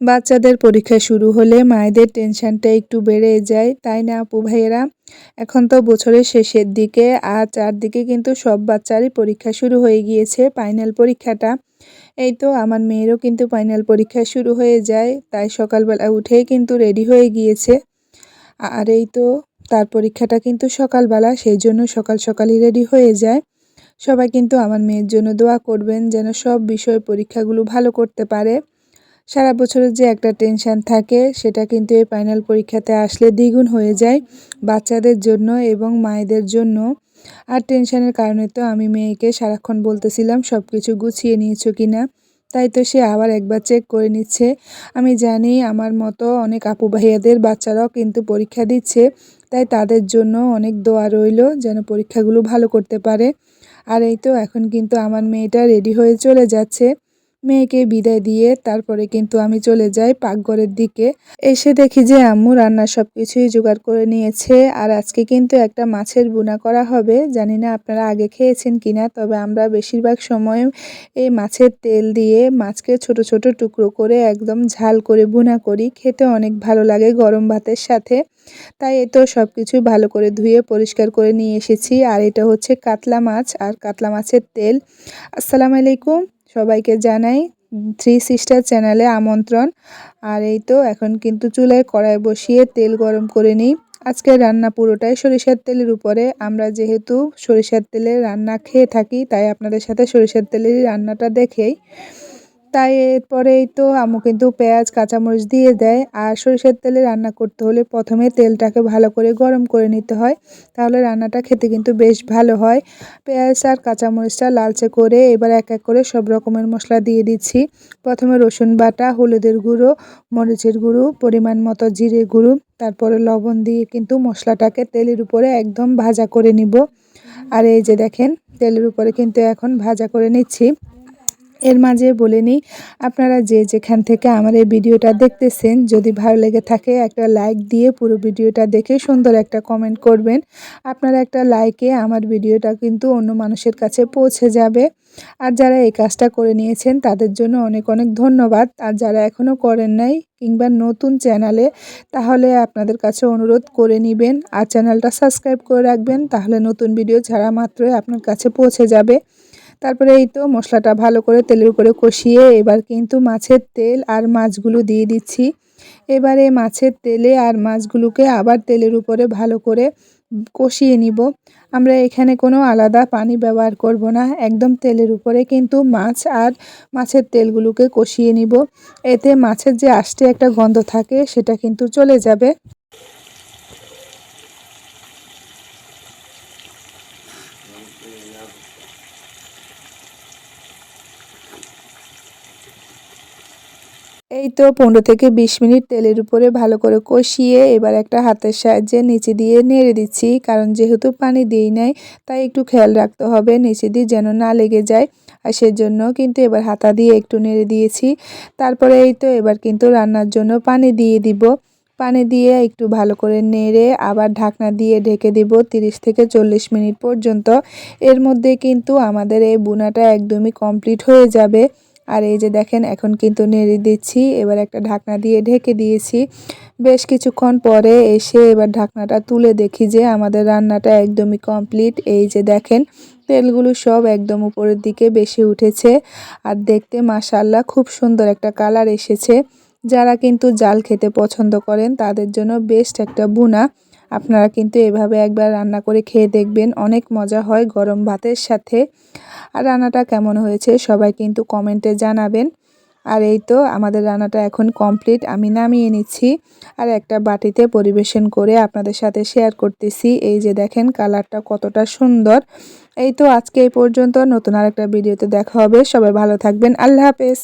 বাচ্চাদের পরীক্ষা শুরু হলে মায়েদের টেনশনটা একটু বেড়ে যায়, তাই না আপু ভাইয়েরা? এখন তো বছরের শেষের দিকে, আর চারদিকে কিন্তু সব বাচ্চারই পরীক্ষা শুরু হয়ে গিয়েছে ফাইনাল পরীক্ষাটা। এই তো আমার মেয়েরও কিন্তু ফাইনাল পরীক্ষা শুরু হয়ে যায়, তাই সকালবেলা উঠেই কিন্তু রেডি হয়ে গিয়েছে। আর এই তো তার পরীক্ষাটা কিন্তু সকালবেলা, সেই জন্য সকাল সকালই রেডি হয়ে যায়। সবাই কিন্তু আমার মেয়ের জন্য দোয়া করবেন যেন সব বিষয় পরীক্ষাগুলো ভালো করতে পারে। সারা বছরের যে একটা টেনশান থাকে, সেটা কিন্তু এই ফাইনাল পরীক্ষাতে আসলে দ্বিগুণ হয়ে যায় বাচ্চাদের জন্য এবং মায়েদের জন্য। আর টেনশানের কারণে তো আমি মেয়েকে সারাক্ষণ বলতেছিলাম সব কিছু গুছিয়ে নিয়েছো কি না তাই তো সে আবার একবার চেক করে নিচ্ছে। আমি জানি আমার মতো অনেক আপু ভাইয়াদের বাচ্চারাও কিন্তু পরীক্ষা দিচ্ছে, তাই তাদের জন্য অনেক দোয়া রইল যেন পরীক্ষাগুলো ভালো করতে পারে। আর এই তো এখন কিন্তু আমার মেয়েটা রেডি হয়ে চলে যাচ্ছে। মেয়েকে বিদায় দিয়ে তারপরে কিন্তু আমি চলে যাই পাকঘরের দিকে। এসে দেখি যে আম্মু রান্না সব কিছুই জোগাড় করে নিয়েছে। আর আজকে কিন্তু একটা মাছের বুনা করা হবে। জানি না আপনারা আগে খেয়েছেন কিনা, তবে আমরা বেশিরভাগ সময় এই মাছের তেল দিয়ে মাছকে ছোট ছোট টুকরো করে একদম ঝাল করে বুনা করি। খেতে অনেক ভালো লাগে গরম ভাতের সাথে। তাই এ তো সব কিছু ভালো করে ধুয়ে পরিষ্কার করে নিয়ে এসেছি। আর এটা হচ্ছে কাতলা মাছ, আর কাতলা মাছের তেল। আসসালামু আলাইকুম। সবাইকে জানাই থ্রি সিস্টার চ্যানেলে আমন্ত্রণ। আর এই তো এখন কিন্তু চুলায় কড়াই বসিয়ে তেল গরম করে নিই। আজকে রান্না পুরোটাই সরিষার তেলের উপরে। আমরা যেহেতু সরিষার তেলে রান্না খেয়ে থাকি, তাই আপনাদের সাথে সরিষার তেলের রান্নাটা দেখেই তাই এরপরেই তো আম্মু কিন্তু পেঁয়াজ, কাঁচামরিচ দিয়ে দেয়। আর সরিষার তেলে রান্না করতে হলে প্রথমে তেলটাকে ভালো করে গরম করে নিতে হয়। তাহলে রান্নাটা খেতে কিন্তু বেশ ভালো হয়। পেঁয়াজ আর কাঁচামরিচটা লালচে করে এবার এক এক করে সব রকমের মশলা দিয়ে দিচ্ছি। প্রথমে রসুন বাটা, হলুদের গুঁড়ো, মরিচের গুঁড়ো, পরিমাণ মতো জিরে গুঁড়ো, তারপরে লবণ দিয়ে কিন্তু মশলাটাকে তেলের উপরে একদম ভাজা করে নিব। আর এই যে দেখেন, তেলের উপরে কিন্তু এখন ভাজা করে নিচ্ছি। এর মাঝে বলে নিই, আপনারা যে যেখান থেকে আমার এই ভিডিওটা দেখতেছেন, যদি ভালো লেগে থাকে একটা লাইক দিয়ে পুরো ভিডিওটা দেখে সুন্দর একটা কমেন্ট করবেন। আপনারা একটা লাইকে আমার ভিডিওটা কিন্তু অন্য মানুষের কাছে পৌঁছে যাবে। আর যারা এই কাজটা করে নিয়েছেন, তাদের জন্য অনেক অনেক ধন্যবাদ। আর যারা এখনও করেন নাই কিংবা নতুন চ্যানেলে তাহলে আপনাদের কাছে অনুরোধ করে নেবেন। আর চ্যানেলটা সাবস্ক্রাইব করে রাখবেন, তাহলে নতুন ভিডিও ছাড়া মাত্রই আপনার কাছে পৌঁছে যাবে। তারপরে এই তো মশলাটা ভালো করে তেলের উপরে কষিয়ে এবার কিন্তু মাছের তেল আর মাছগুলো দিয়ে দিচ্ছি। এবারে মাছের তেলে আর মাছগুলোকে আবার তেলের উপরে ভালো করে কষিয়ে নিব। আমরা এখানে কোনো আলাদা পানি ব্যবহার করব না, একদম তেলের উপরে কিন্তু মাছ আর মাছের তেলগুলোকে কষিয়ে নিব। এতে মাছের যে আষ্টে একটা গন্ধ থাকে সেটা কিন্তু চলে যাবে। এই তো পনেরো থেকে বিশ মিনিট তেলের উপরে ভালো করে কষিয়ে এবার একটা হাতের সাহায্যে নিচে দিয়ে নেড়ে দিচ্ছি। কারণ যেহেতু পানি দিই নাই, তাই একটু খেয়াল রাখতে হবে নিচে দিয়ে যেন না লেগে যায়। আর সেজন্য কিন্তু এবার হাতা দিয়ে একটু নেড়ে দিয়েছি। তারপরে এই তো এবার কিন্তু রান্নার জন্য পানি দিয়ে দিব। পানি দিয়ে একটু ভালো করে নেড়ে আবার ঢাকনা দিয়ে ঢেকে দিব 30 থেকে চল্লিশ মিনিট পর্যন্ত। এর মধ্যে কিন্তু আমাদের এই বুনাটা একদমই কমপ্লিট হয়ে যাবে। আর এই যে দেখেন, এখন কিন্তু নেড়ে দিচ্ছি, এবার একটা ঢাকনা দিয়ে ঢেকে দিয়েছি। বেশ কিছুক্ষণ পরে এসে এবার ঢাকনাটা তুলে দেখি যে আমাদের রান্নাটা একদমই কমপ্লিট। এই যে দেখেন, তেলগুলো সব একদম উপরের দিকে বেশি উঠেছে আর দেখতে মাসাল্লাহ খুব সুন্দর একটা কালার এসেছে। যারা কিন্তু জাল খেতে পছন্দ করেন, তাদের জন্য বেস্ট একটা বুনা আপনারা কিন্তু এভাবে একবার রান্না করে খেয়ে দেখবেন, অনেক মজা হয় গরম ভাতের সাথে। আর রান্নাটা কেমন হয়েছে সবাই কিন্তু কমেন্টে জানাবেন। আর এই তো আমাদের রান্নাটা এখন কমপ্লিট আমি নামিয়ে নিচ্ছি। আর একটা বাটিতে পরিবেশন করে আপনাদের সাথে শেয়ার করতেছি। এই যে দেখেন কালারটা কতটা সুন্দর। এই তো আজকে এই পর্যন্ত, নতুন আর একটা ভিডিওতে দেখা হবে। সবাই ভালো থাকবেন, আল্লাহ হাফেজ।